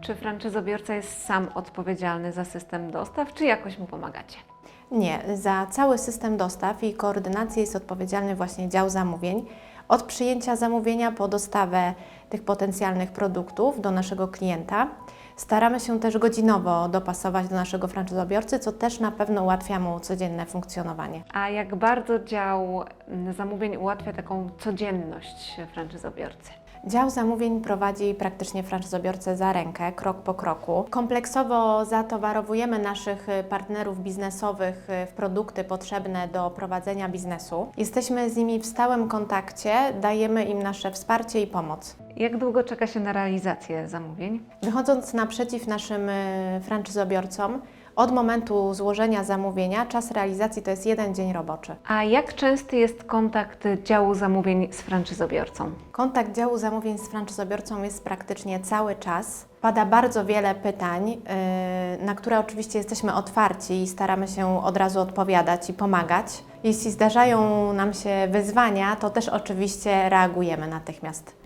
Czy franczyzobiorca jest sam odpowiedzialny za system dostaw, czy jakoś mu pomagacie? Nie, za cały system dostaw i koordynację jest odpowiedzialny właśnie dział zamówień. Od przyjęcia zamówienia po dostawę tych potencjalnych produktów do naszego klienta. Staramy się też godzinowo dopasować do naszego franczyzobiorcy, co też na pewno ułatwia mu codzienne funkcjonowanie. A jak bardzo dział mm, zamówień ułatwia taką codzienność franczyzobiorcy? Dział zamówień prowadzi praktycznie franczyzobiorcę za rękę, krok po kroku. Kompleksowo zatowarowujemy naszych y, partnerów biznesowych y, w produkty potrzebne do prowadzenia biznesu. Jesteśmy z nimi w stałym kontakcie, dajemy im nasze wsparcie i pomoc. Jak długo czeka się na realizację zamówień? Wychodząc naprzeciw naszym y, franczyzobiorcom, od momentu złożenia zamówienia czas realizacji to jest jeden dzień roboczy. A jak częsty jest kontakt działu zamówień z franczyzobiorcą? Kontakt działu zamówień z franczyzobiorcą jest praktycznie cały czas. Pada bardzo wiele pytań, yy, na które oczywiście jesteśmy otwarci i staramy się od razu odpowiadać i pomagać. Jeśli zdarzają nam się wyzwania, to też oczywiście reagujemy natychmiast.